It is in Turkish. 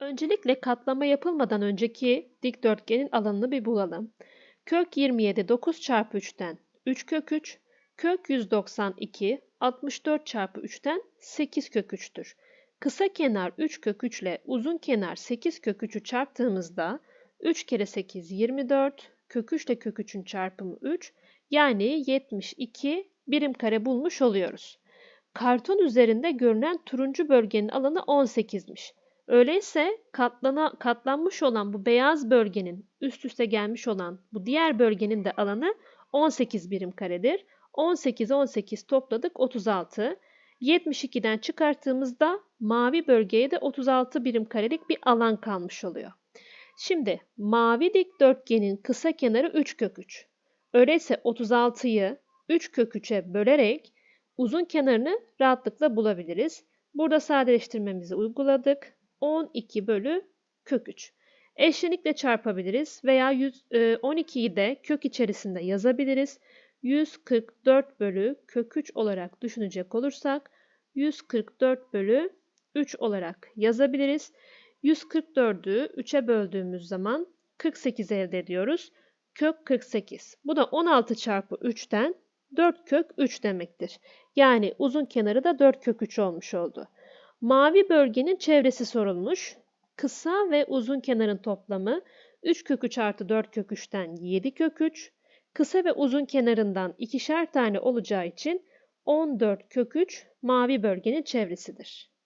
Öncelikle katlama yapılmadan önceki dikdörtgenin alanını bir bulalım. Kök 27 9 çarpı 3'ten 3 kök 3, kök 192 64 çarpı 3'ten 8 kök 3'tür. Kısa kenar 3 kök 3 ile uzun kenar 8 kök 3'ü çarptığımızda 3 kere 8 24, kök 3 ile kök 3'ün çarpımı 3 yani 72 birim kare bulmuş oluyoruz. Karton üzerinde görünen turuncu bölgenin alanı 18'miş. Öyleyse katlana, katlanmış olan bu beyaz bölgenin üst üste gelmiş olan bu diğer bölgenin de alanı 18 birim karedir. 18 18 topladık 36. 72'den çıkarttığımızda mavi bölgeye de 36 birim karelik bir alan kalmış oluyor. Şimdi mavi dikdörtgenin kısa kenarı 3 kök 3. Öyleyse 36'yı 3 kök 3'e bölerek uzun kenarını rahatlıkla bulabiliriz. Burada sadeleştirmemizi uyguladık. 12 bölü kök 3. Eşlenikle çarpabiliriz veya 100, e, 12'yi de kök içerisinde yazabiliriz. 144 bölü kök 3 olarak düşünecek olursak 144 bölü 3 olarak yazabiliriz. 144'ü 3'e böldüğümüz zaman 48 elde ediyoruz. Kök 48. Bu da 16 çarpı 3'ten 4 kök 3 demektir. Yani uzun kenarı da 4 kök 3 olmuş oldu. Mavi bölgenin çevresi sorulmuş. Kısa ve uzun kenarın toplamı 3 kök 3 artı 4 kök 3'ten 7 kök 3. Kısa ve uzun kenarından ikişer tane olacağı için 14 kök 3 mavi bölgenin çevresidir.